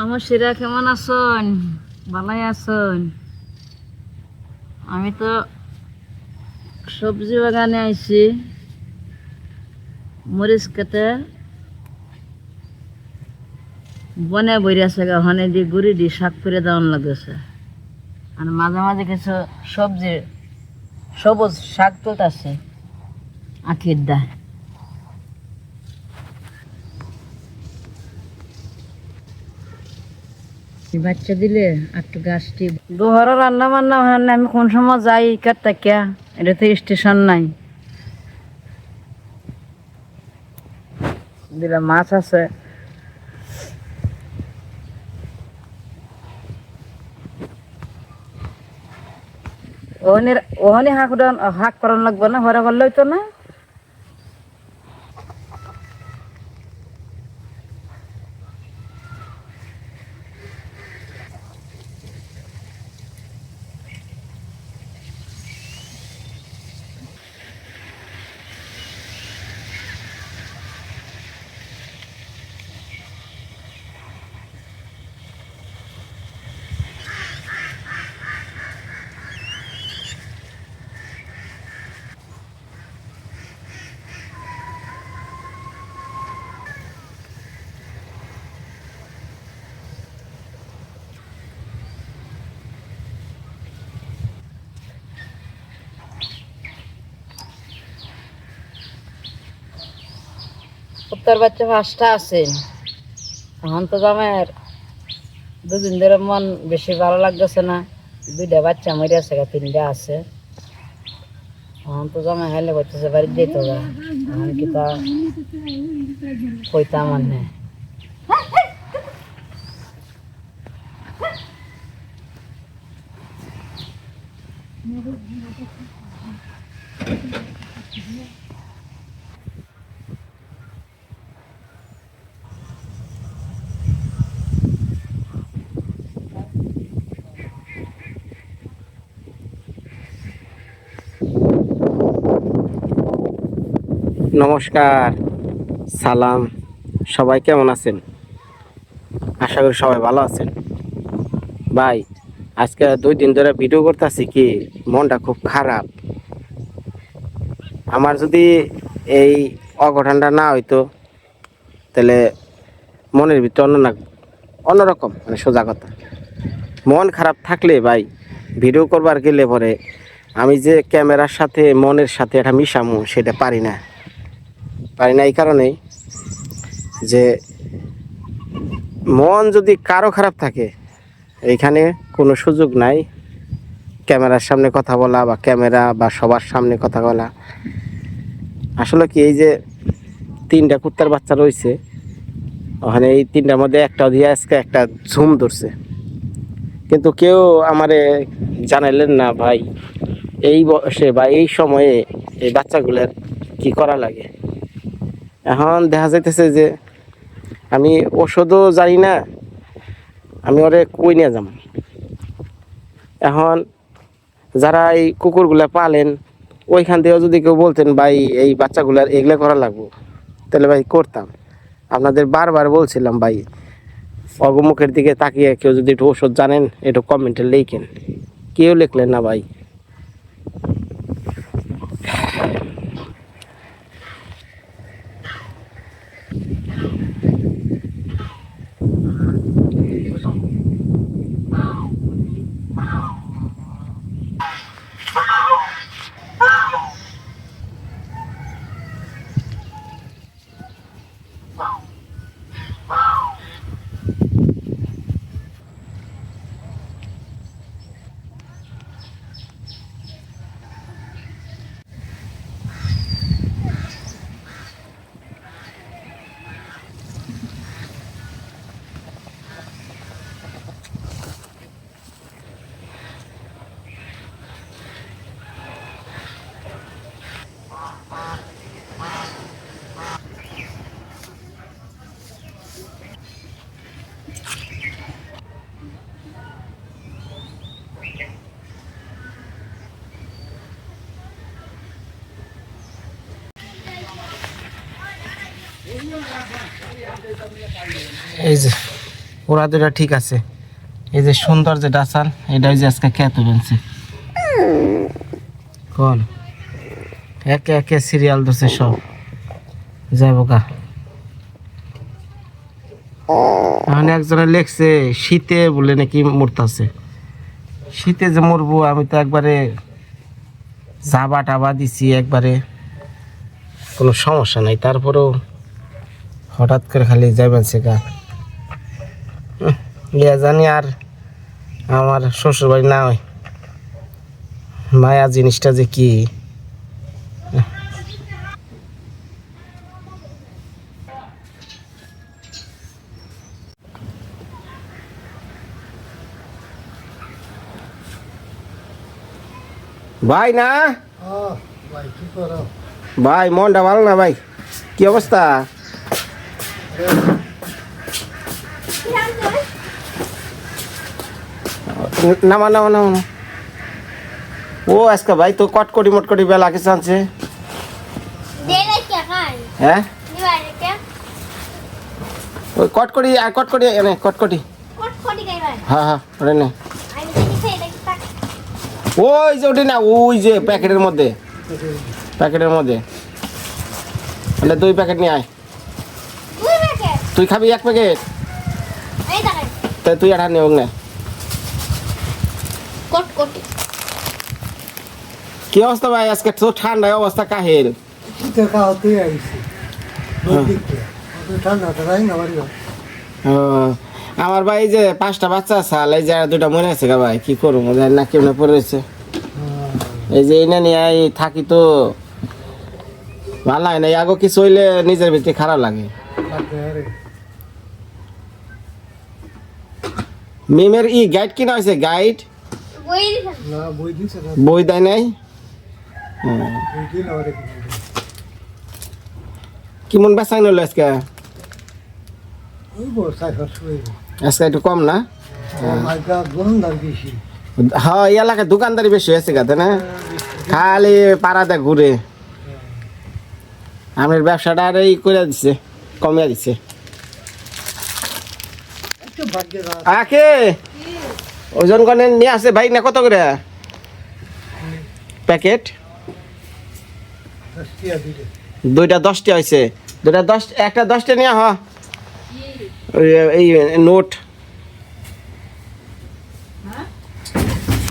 মামসিরা কেমন আছেন? ভালাই আছেন? আমি তো সবজি বাগানে আইছি। মরিচ কেটে বনে বইরে আছে ওখানে দিয়ে গুড়ি দিয়ে শাক করে দেওয়ান লাগতেছে আর মাঝে মাঝে কিছু সবজি, সবুজ শাক তুলতেছে, আখির দা বাচ্চা দিলে একটু গাছটি রান্না বান্না হয় না, আমি কোন সময় যাই কাটটা কে এটা তো স্টেশন নাই। দিলে মাছ আছে। ওহনি ওহনি হাঁক হাঁক করান লাগবে না ঘরে করলেই তো না। কুত্তার বাচ্চা পাঁচটা আছে। এখন তো জামের দুদিন ধরে মন বেশি ভালো লাগতেছে না। দুইটা বাচ্চা মরে আছে গা, তিনটা আছে। এখন তো জমা হেলে করতেছে বাড়ির যেত গা এখন কি তা কইতাম মানে নমস্কার। সালাম। সবাই কেমন আছেন? আশা করি সবাই ভালো আছেন। ভাই, আজকে দুই দিন ধরে ভিডিও করতেছি কি, মনটা খুব খারাপ। আমার যদি এই অঘটনটা না হইতো, তাহলে মনের ভিতরে অন্য না অন্যরকম মানে সোজা কথা। মন খারাপ থাকলে ভাই, ভিডিও করবার গেলে পরে আমি যে ক্যামেরার সাথে মনের সাথে এটা মিশামু, সেটা পারি না। পারি না এই কারণেই যে মন যদি কারও খারাপ থাকে, এইখানে কোনো সুযোগ নাই ক্যামেরার সামনে কথা বলা বা ক্যামেরা বা সবার সামনে কথা বলা। আসলে কি এই যে তিনটা কুত্তার বাচ্চা রয়েছে, ওখানে এই তিনটার মধ্যে একটা দিয়ে আজকে একটা ঝুম ধরছে। কিন্তু কেউ আমারে জানাইলেন না, ভাই, এই বয়সে বা এই সময়ে এই বাচ্চাগুলোর কি করা লাগে? এখন দেখা যাইতেছে যে আমি ওষুধও জানি না, আমি ওরে কই নিয়ে যাম। এখন যারা এই কুকুরগুলা পালেন, ওইখান থেকেও যদি কেউ বলতেন, ভাই, এই বাচ্চাগুলার এগুলো করা লাগবো। তাহলে ভাই করতাম। আপনাদের বারবার বলছিলাম, ভাই অগমুখের দিকে তাকিয়ে কেউ যদি একটু ওষুধ জানেন, একটু কমেন্টে লিখেন। কেউ লিখলেন না, ভাই। এই যে, ওরা দুটা ঠিক আছে। এই যে সুন্দর যে ডাসাল এটা যে আজকে খ্যাত বেনছে কোন একে একে সিরিয়াল ধরছে সব। যাব কা মানে একজনে লেখছে, শীতে বলে নাকি মরতাছে। শীতে যে মরবো, আমি তো একবারে জাবা টাবা দিছি, একবারে। কোনো সমস্যা নাই, তারপরেও হঠাৎ করে খালি যাইবেন সে গা উহ, ইয়া জানি আর আমার শ্বশুর বাড়ি না হয়। মায়া জিনিসটা যে কি? ভাই না? ভাই মনটা ভালো না ভাই? কি অবস্থা? নামা নামা নামা। ও, আজকে ভাই তো কটকটি মটকটি বেলা কে খাই হ্যাঁ? ওই কটকটি আর কটকটি এনে কটকটি। কোট কোটি হ্যাঁ হ্যাঁ ওটা নে। ওই যে ওটি না, ওই যে প্যাকেটের মধ্যে। প্যাকেটের মধ্যে। তাহলে দুই প্যাকেট নিয়ে আয়। তুই খাবি এক প্যাকেট এই তাই তুই আর নিয়ে না। কি অবস্থা ভাই? আজকে তো ঠান্ডায় অবস্থা কাহেল। ও, আমার ভাই এই যে পাঁচটা বাচ্চা সাল এই যে আর দুটা মরে আছে গা ভাই কি করব? জানি না কেমনে পড়ে রয়েছে? এই যে এনে নিয়ে থাকি তো ভালো হয় না। আগো কিছু হইলে নিজের ভিতরে খারাপ লাগে। মিমের ই গাইড কিনা হয়েছে গাইড? বই দিছেন না বই দিছে না। বই দেয় নাই? কেমন বেসাই নিল আজকে? আজকে একটু কম না? হ্যাঁ এই এলাকায় দোকানদারি বেশি হয়েছে গাতে না? খালি পাড়াতে ঘুরে। আমার ব্যবসাটা আর এই করে দিচ্ছে কমিয়ে রাত আকে? ওজন কনে নিয়ে আসে ভাই না কত করে? প্যাকেট? দুইটা দশটা হয়েছে দুইটা দশ একটা দশটা নিয়ে হ এই নোট।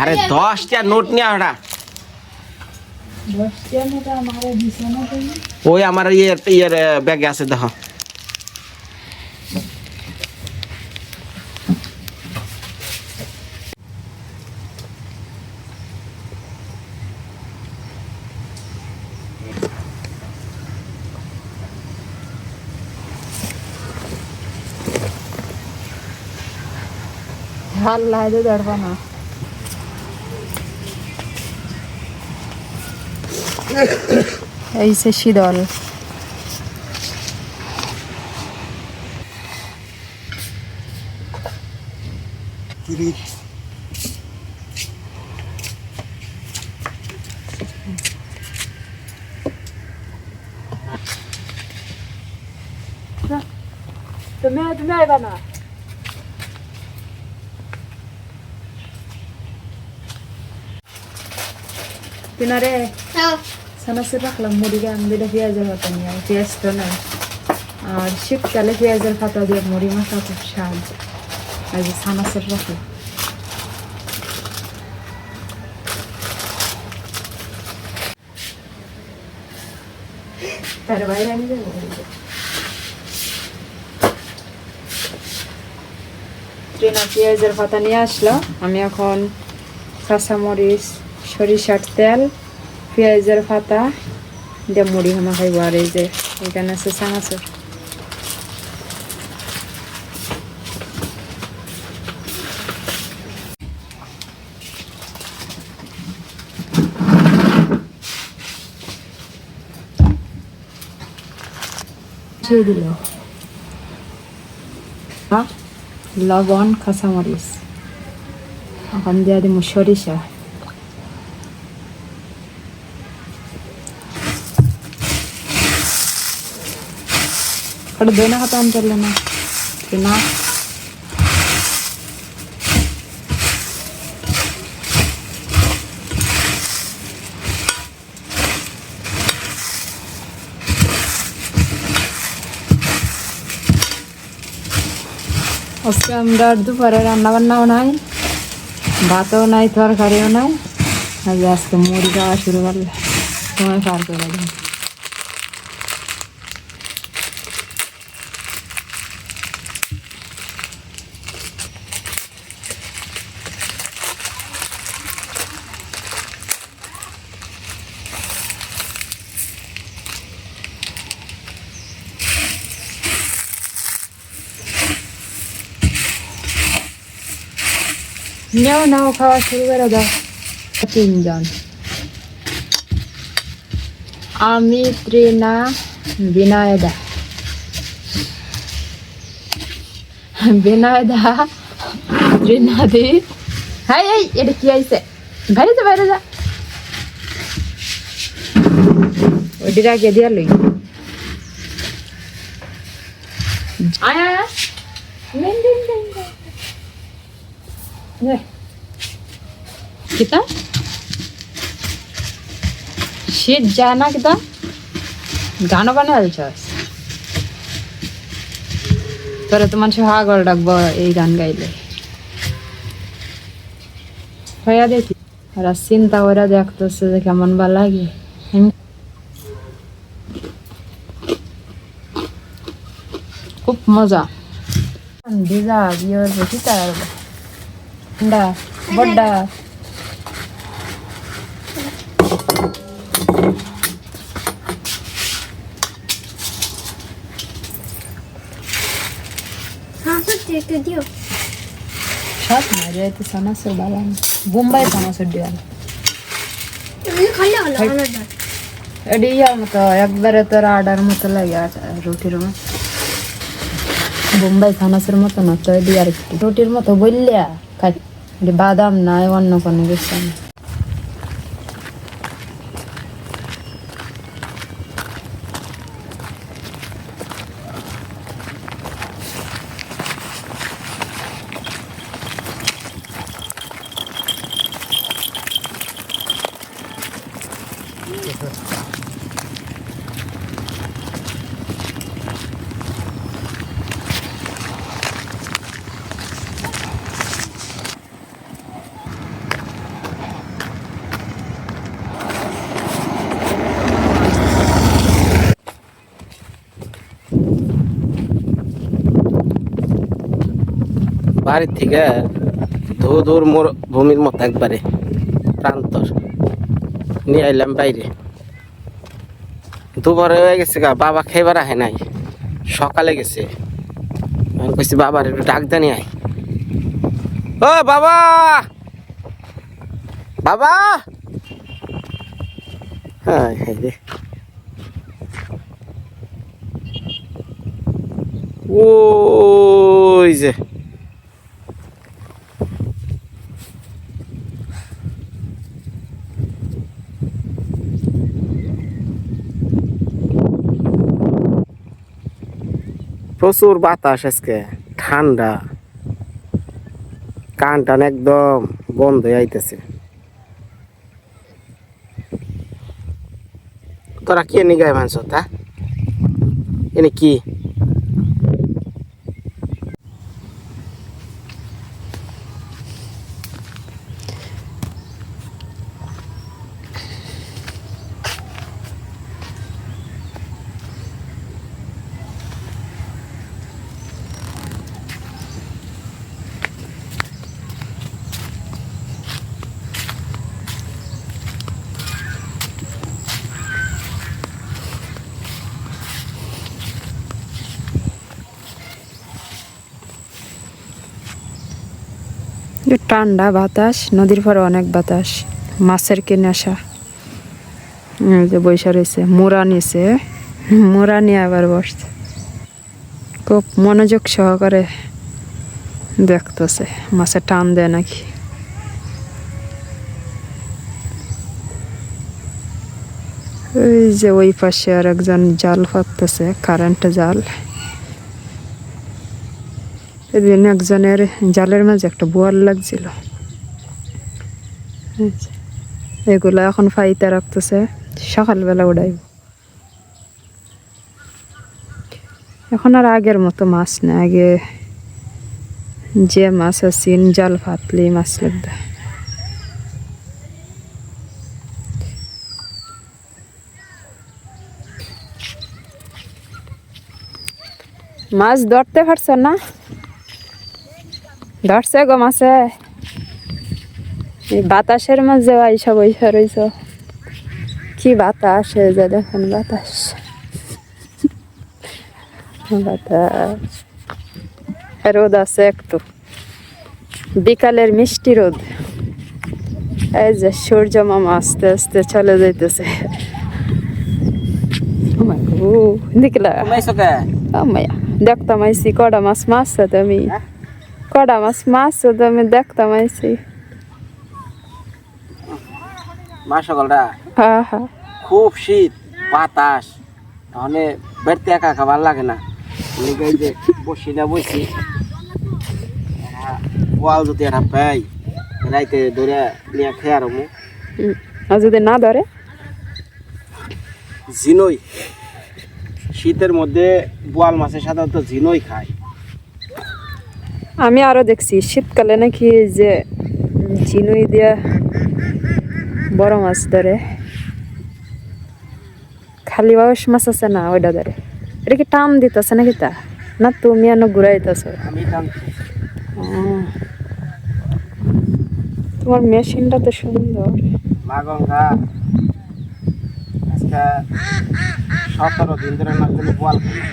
আরে দশটা নোট নিয়ে ওটা ওই আমার ইয়ের ইয়ের ব্যাগে আছে দেখো। আল্লাহ দে দড়বা না এই সে শীতল কিরিট তুমি তুমি আইবা না হ্যাঁ সানাসে রাখলাম মুড়ি গান দুটা পেঁয়াজের পাতা নিয়ে আয়। পেঁয়াজ তো নাই আর শীতকালে পেঁয়াজের পাতা দিয়ে মুড়ি মাখা খুব স্বাদ। এই যে সানাসের রাখলাম। তার বাইরে আমি যাব। ট্রেনা পেঁয়াজের পাতা নিয়ে আসলো। আমি এখন কাঁচামরিচ সরিষার তেল, পেঁয়াজের পাতা, দিয়ে মুড়ি হামা খাইব। আর এই যে, এখানে আছে চানাচুর। লবণ, কাঁচামরিচ। এখন দিয়ে দিব সরিষা। फट देना खत्म तो कर लेना। ना? उसके अंदर दोपहर अन्ना बन्ना होना है। होना नहीं थोड़ा खड़े होना है। अभी आज तो मूरी का शुरू कर ले तुम्हें फार कर নাও নাও খাওয়া শুরু করে দাও তিনজন আমি ত্রিনা বিনয়দা বিনয়দা ত্রিনাদি হাই এই এটা কি আইছে বাইরে যা বাইরে যা ওইটির আগে দিয়া লই আয় আয় শীত যায় না কিতা? গানও বানালছস তোরা তো মানুষ হাগল ডাকবো এই গান গাইলে। হইয়া দেখি ওরা চিন্তা ওরা দেখতেছে যে কেমন বা লাগে। খুব মজা। ভিজা বিয়ে বেশি তার? একটু দিও সব মজা হইতে সানাসুর বাবা বোম্বাই সানাসুর আলাদা এডি ইয়ার মতো একবারে তোর আডার মতো লাগে রুটির মতো বোম্বাই সানাসুর মতো না তো এডি আর রুটির মতো বললিয়া খাই বাদাম নাই অন্য কোনো কিছু না বাড়ির থেকে ধু ধুর মোর ভূমির মতো একবারে প্রান্তর। নিয়ে আইলাম বাইরে। দুপুরে হয়ে গেছে গা, বাবা খেবার আহে নাই। সকালে গেছে। আমি কইছি, বাবার একটু ডাক দানি আয়। ও, বাবা! বাবা! হ্যাঁ হ্যাঁ ওই যে প্রচুর বাতাস আজকে, ঠান্ডা। কান টান একদম বন্ধ আইতেছে। তোরা কে নিগায় মানছ তা? এনে কি? ঠান্ডা বাতাস, নদীর পরে অনেক বাতাস, মাছের কিনে আসা। যে বৈশা রয়েছে মোরা নিছে মোরা নিয়ে আবার বসছে। খুব মনোযোগ সহকারে দেখতেছে, মাছে টান দেয় নাকি। ওই যে ওই পাশে আর একজন জাল ফাঁকতেছে কারেন্ট জাল। এদিন একজনের জালের মাঝে একটা বোয়াল লাগছিল। এগুলো এখন ফাইতে রাখতেছে, সকালবেলা উড়াইব। এখন আর আগের মতো মাছ না, আগে যে মাছ আছেন জাল ফাতলে মাছ লাগবে। মাছ ধরতে পারছ না? ধরছে গো মাছে। এই বাতাসের মাঝে আইসা বৈশা রইছ। কি বাতাস এই যে দেখেন বাতাস। বাতাস। রোদ আছে একটু। বিকালের মিষ্টি রোদ। এই যে সূর্য মামা আস্তে আস্তে চলে যাইতেছে। দেখলা দেখতাম আইসি কড়া মাছ মারছো তুমি। কড়া মাছ মাছ তো আমি দেখতাম আইসি মা সকালটা হা হা খুব শীত বাতাস তাহলে বেড়তে একা একা ভালো লাগে না যে বসি না বসি ওয়াল যদি একটা পাই রাইতে ধরে নিয়ে খেয়ে আর আর যদি না ধরে ঝিনই শীতের মধ্যে বোয়াল মাছের সাধারণত ঝিনই খায় আমি আরও দেখছি শীতকালে নাকি যে চিনুই দিয়া বড় মাছ ধরে। খালি বাউস মাছ আছে না ওইটা ধরে? এটা কি টান দিতেছে নাকি তা? না তুমি এনে ঘুরাইতেছ? তোমার মেশিনটা তো সুন্দর। মা গঙ্গা আজকে সতেরো দিন ধরে না কোনো বোয়াল খাই না।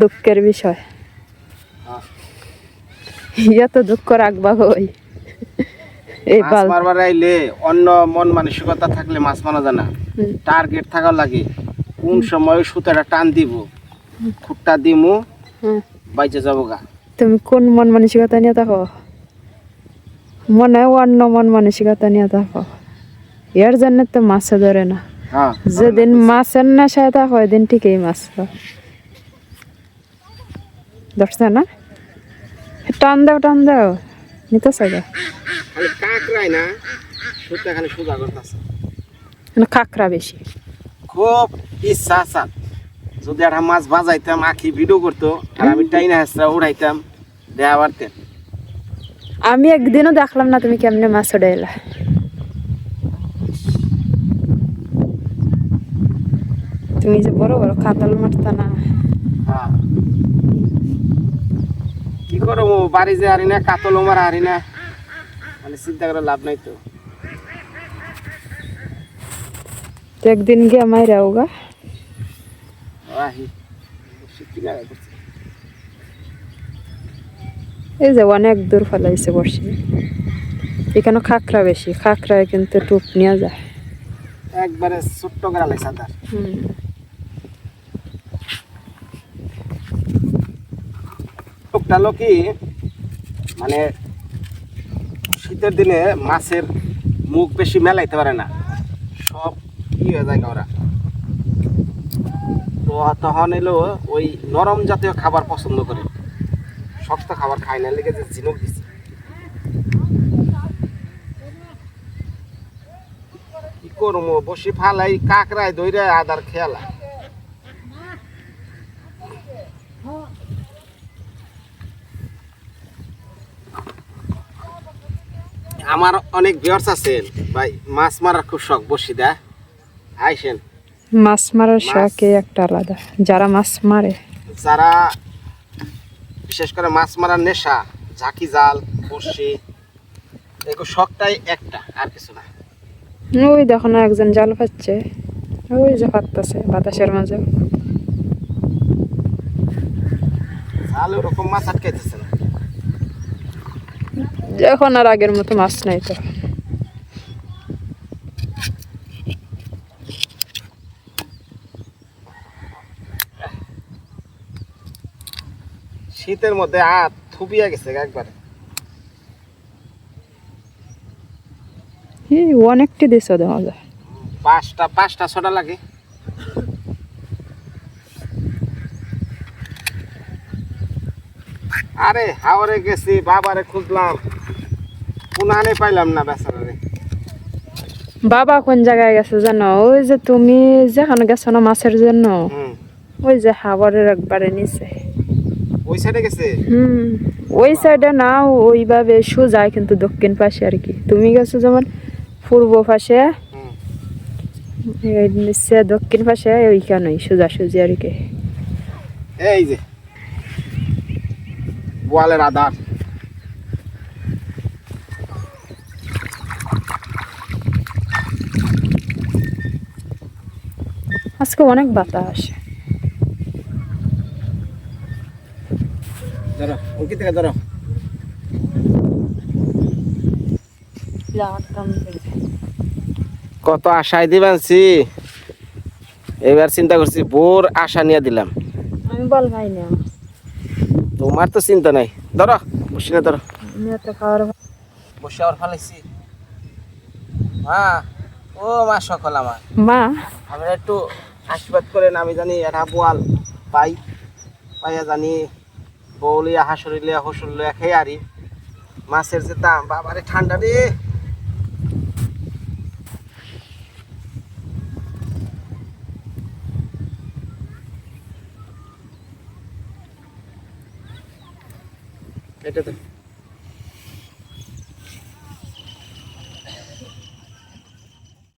দুঃখের বিষয়। ইয়া তো দুঃখ রাখবা হই। এই মাছ মারবার আইলে অন্য মন মানসিকতা থাকলে মাছ মারা না। টার্গেট লাগে কোন সময় সুতাটা টান দিব খুঁটটা দিমু বাইচে যাব গা। তুমি কোন মন মানসিকতা নিয়ে থাকো? মনে হয় অন্য মন মানসিকতা নিয়ে থাকো। এর জন্য তো মাছে ধরে না। হ্যাঁ যেদিন মাছের নেশায় থাকো ওই দিন ঠিকই মাছ। ধরছে না? টান দাও টান দাও। নিতে চাই কাকরাই না সুতা খালি সোজা করতেছে। কাঁকড়া বেশি। খুব ইচ্ছা আছে। যদি একটা মাছ বাজাইতাম আখি ভিডিও করতো আর আমি টাইনা হাসরা উড়াইতাম দেয়া পারতেন আমি একদিনও দেখলাম না তুমি কেমনে মাছ উঠাইলা তুমি যে বড় বড় কাতল মারতা না হ্যাঁ কি করব? বাড়ি যে হারি না কাতল মারা হারি না। মানে চিন্তা করে লাভ নাই তো। একদিন গিয়ে মাইরা ওগা আহি। এই যে অনেক দূর ফেলাইছে বসে এখানে খাকরা বেশি খাকরায় কিন্তু টুপ নিয়ে যায়। একবারে ছোট্ট করে আলাই সাদার টুকটা কি মানে শীতের দিনে মাছের মুখ বেশি মেলাইতে পারে না। সব কি হয়ে যায় ওরা। তো তখন এলো ওই নরম জাতীয় খাবার পছন্দ করে। শক্ত খাবার খায় না, লেগে যে ঝিনুক দিচ্ছে কি করব, বসে ফালাই, কাকড়ায় দইরে আদার খেয়ালা। আমার অনেক ভিউয়ার্স আছেন ভাই মাছ মারার খুব শখ বসি দা। আইসেন। মাছ মারার মাছ- শখে একটা আলাদা। যারা মাছ মারে। যারা বিশেষ করে মাছ মারার নেশা ঝাঁকি জাল বসি এগুলো শখটাই একটা আর কিছু না। ওই দেখো না একজন জাল পাচ্ছে। ওই যে পাততেছে বাতাসের মাঝে জাল ওরকম মাছ আটকাইতেছে না। এখন আর আগের মতো মাছ নাই তো। শীতের মধ্যে হাত থুপিয়া গেছে একবারে। অনেকটি দিছে দেখা যায়। পাঁচটা পাঁচটা ছটা লাগে। আরে হাওড়ে গেছি বাবারে খুঁজলাম। পুনানে পাইলাম না বেচারারে। বাবা কোন জায়গায় গেছে জানো? ওই যে তুমি যেখানে গেছো না মাছের জন্য? ওই যে হাওয়ারের একবারে নিচে। ওই সাইডে গেছে? হুম। ওই সাইডে না ওইভাবে সোজায় কিন্তু দক্ষিণ পাশে আর কি। তুমি গেছো যেমন পূর্ব পাশে। নিচে দক্ষিণ পাশে ওইখানে সোজা সোজাসুজি আর কি। এই যে বোয়ালের আধার। আজকে অনেক বাতাস। ধরো থেকে ধরো। কত আশায় দিবেনছি এবার চিন্তা করছি বোর আশা নিয়ে দিলাম। আমি বল ভাই না তোমার তো চিন্তা নাই। ধরো বসি না ধরো। বসে আবার ফালাইছি। মা ও মা সকল আমার। মা। আমরা একটু আশীর্বাদ করেন আমি জানি এটা বোয়াল। পাই পাইয়া জানি বউলিয়া হাসুরিলিয়া হসুরলিয়া খেয়ে আরি। মাছের যে দাম বাবারে ঠান্ডা রে। এটা তো